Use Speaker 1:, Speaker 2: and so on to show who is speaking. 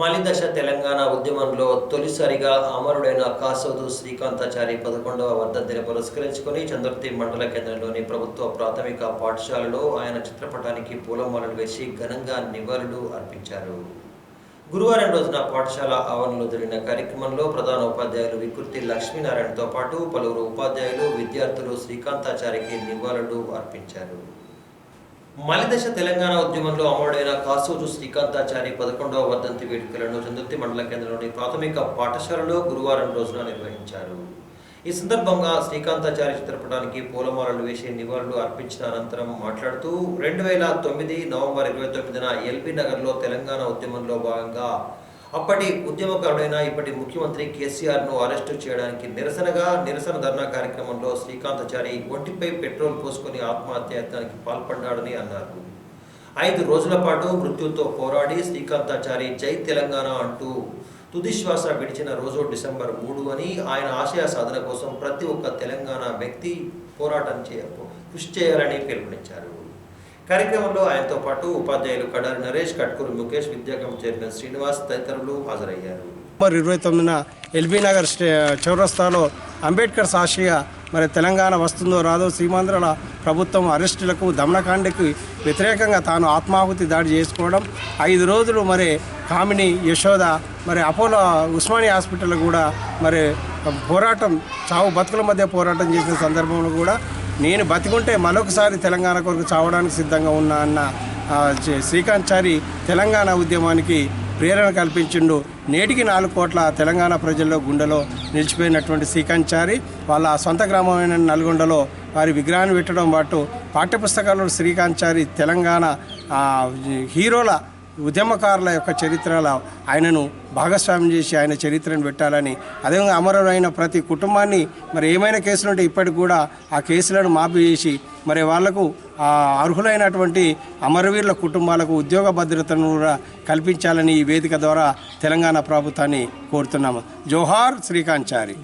Speaker 1: మలిదశ తెలంగాణ ఉద్యమంలో తొలిసారిగా అమరుడైన కాసోదు శ్రీకాంతాచారి పదకొండవ వర్ధంతిని పురస్కరించుకొని చంద్రతి మండల కేంద్రంలోని ప్రభుత్వ ప్రాథమిక పాఠశాలలో ఆయన చిత్రపటానికి పూలమాలలు వేసి ఘనంగా నివాళులు అర్పించారు. గురువారం రోజున పాఠశాల ఆవరణలో జరిగిన కార్యక్రమంలో ప్రధాన ఉపాధ్యాయులు వికృతి లక్ష్మీనారాయణతో పాటు పలువురు ఉపాధ్యాయులు విద్యార్థులు శ్రీకాంతాచారికి నివాళులు అర్పించారు. మలిదశ తెలంగాణ ఉద్యమంలో అమరుడైన కాసూరు శ్రీకాంతాచారి పదకొండవ వర్ధంతి వేడుకలను చందుర్తి మండల కేంద్రంలోని ప్రాథమిక పాఠశాలలో గురువారం రోజున నిర్వహించారు. ఈ సందర్భంగా శ్రీకాంతాచారి చిత్రపటానికి పూలమాలలు వేసి నివాళులు అర్పించిన అనంతరం మాట్లాడుతూ రెండు వేల తొమ్మిది నవంబర్ ఇరవై తొమ్మిదిన ఎల్బీ నగర్లో తెలంగాణ ఉద్యమంలో భాగంగా అప్పటి ఉద్యమకారుడైన ఇప్పటి ముఖ్యమంత్రి కేసీఆర్ను అరెస్టు చేయడానికి నిరసనగా నిరసన ధర్నా కార్యక్రమంలో శ్రీకాంతాచారి ఒంటిపై పెట్రోల్ పోసుకొని ఆత్మహత్యాయత్నానికి పాల్పడ్డాడని అన్నారు. ఐదు రోజుల పాటు మృత్యుతో పోరాడి శ్రీకాంతాచారి జై తెలంగాణ అంటూ తుదిశ్వాస విడిచిన రోజు డిసెంబర్ మూడు అని ఆయన ఆశయ సాధన కోసం ప్రతి ఒక్క తెలంగాణ వ్యక్తి పోరాటం చేయ కృషి చేయాలని పిలుపునిచ్చారు. కార్యక్రమంలో ఆయనతో పాటు ఉపాధ్యాయులు కడారి నరేష్ కట్కూరు ముఖేష్ విద్యాకం చైర్మన్ శ్రీనివాస్ తదితరులు హాజరయ్యారు.
Speaker 2: అక్టోబర్ ఇరవై తొమ్మిదిన ఎల్బీ నగర్ చౌరస్తాలో అంబేద్కర్ సాక్షిగా మరి తెలంగాణ వస్తుందో రాదో సీమాంధ్రల ప్రభుత్వం అరెస్టులకు దమనకాండకి వ్యతిరేకంగా తాను ఆత్మాహుతి దాడి చేసుకోవడం ఐదు రోజులు మరి కామిని యశోద మరి అపోలో ఉస్మానియా హాస్పిటల్ కూడా మరి పోరాటం చావు బతుకుల మధ్య పోరాటం చేసిన సందర్భంలో కూడా నేను బతికుంటే మరొకసారి తెలంగాణ కొరకు చావడానికి సిద్ధంగా ఉన్నా అన్న శ్రీకాంత్ చారి తెలంగాణ ఉద్యమానికి ప్రేరణ కల్పించిండు. నేటికి నాలుగు కోట్ల తెలంగాణ ప్రజల్లో గుండెలో నిలిచిపోయినటువంటి శ్రీకాంత్ చారి వాళ్ళ సొంత గ్రామమైన నల్గొండలో వారి విగ్రహాన్ని పెట్టడం పాటు పాఠ్యపుస్తకాల్లో శ్రీకాంత్ చారి తెలంగాణ హీరోల ఉద్యమకారుల యొక్క చరిత్రలో ఆయనను భాగస్వామ్యం చేసి ఆయన చరిత్రను పెట్టాలని అదేవిధంగా అమరులైన ప్రతి కుటుంబాన్ని మరి ఏమైనా కేసులు ఉంటే ఇప్పటికి కూడా ఆ కేసులను మాఫీ చేసి మరి వాళ్ళకు ఆ అర్హులైనటువంటి అమరవీరుల కుటుంబాలకు ఉద్యోగ భద్రతను కూడా కల్పించాలని ఈ వేదిక ద్వారా తెలంగాణ ప్రభుత్వాన్ని కోరుతున్నాము. జోహార్ శ్రీకాంత్ చారి